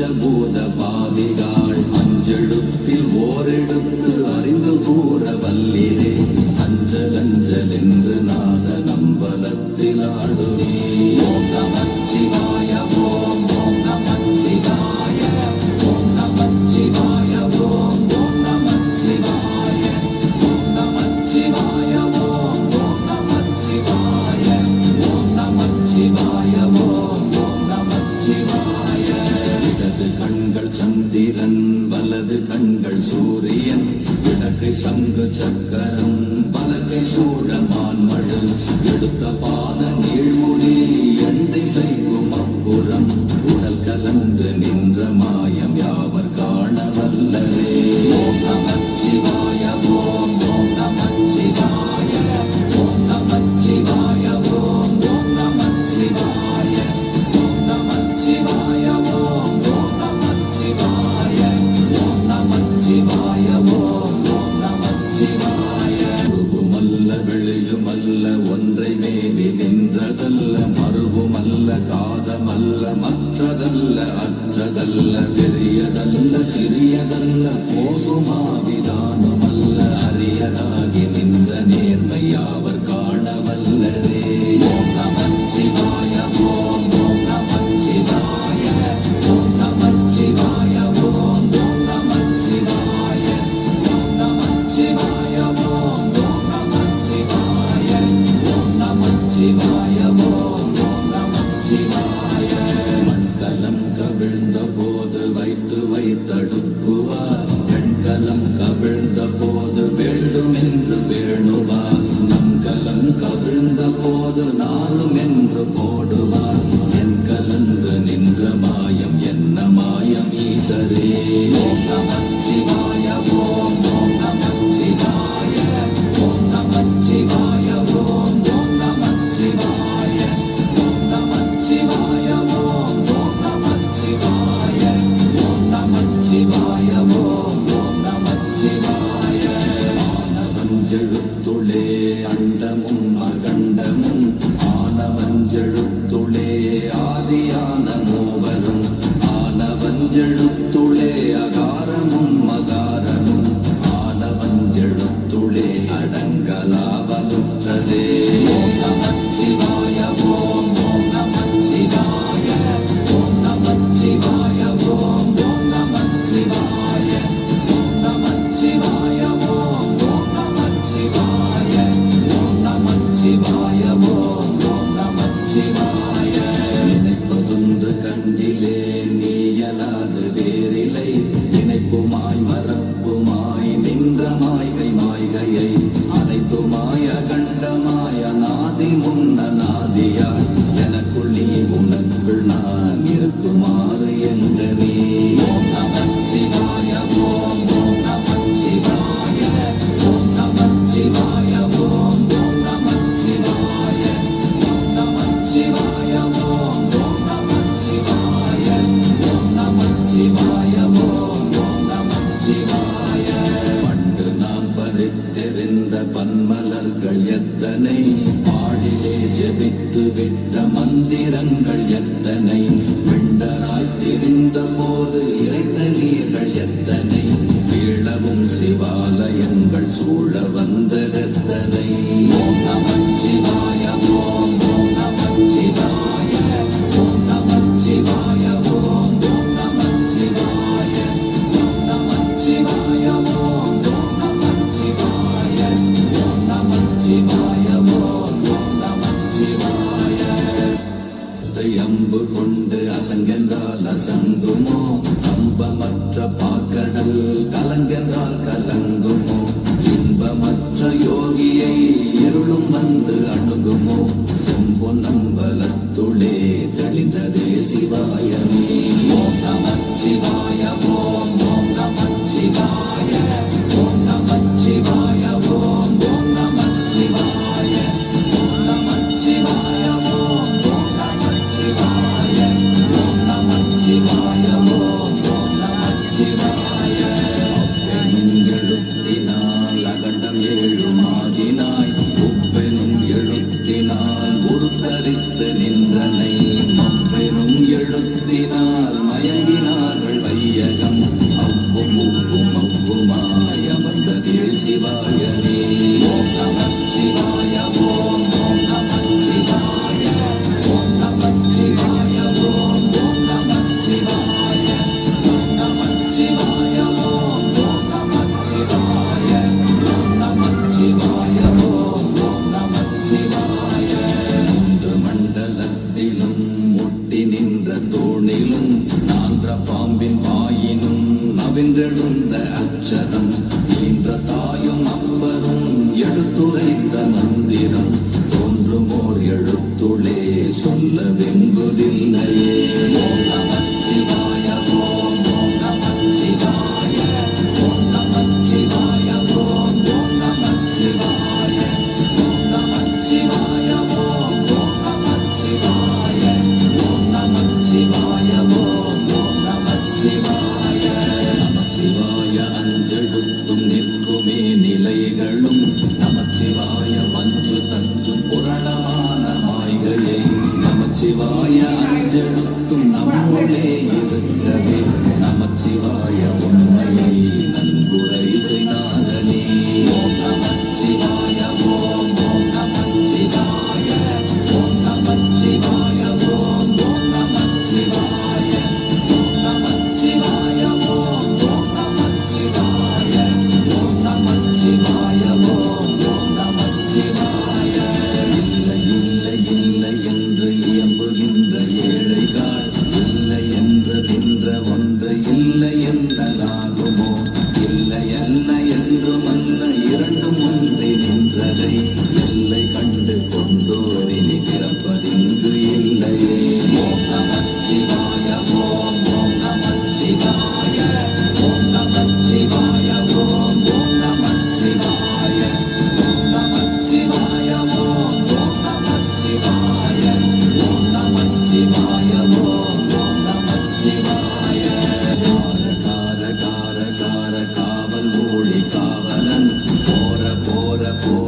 de amor. ശംഖുചക്ര ಮಧುರದಲ್ಲ ತೆರೆಯದಲ್ಲ ಸಿರಿಯದಲ್ಲ போது வைத்து வைத்தடுக்குவார். எழுத்துளே அண்டமும் ஆலயங்கள் சூழ வந்த ரத்தனை நமக்கு Shivaya. ശിവായ അഞ്ചെടുത്തും നമ്മുടെ ഇരുത്തവ.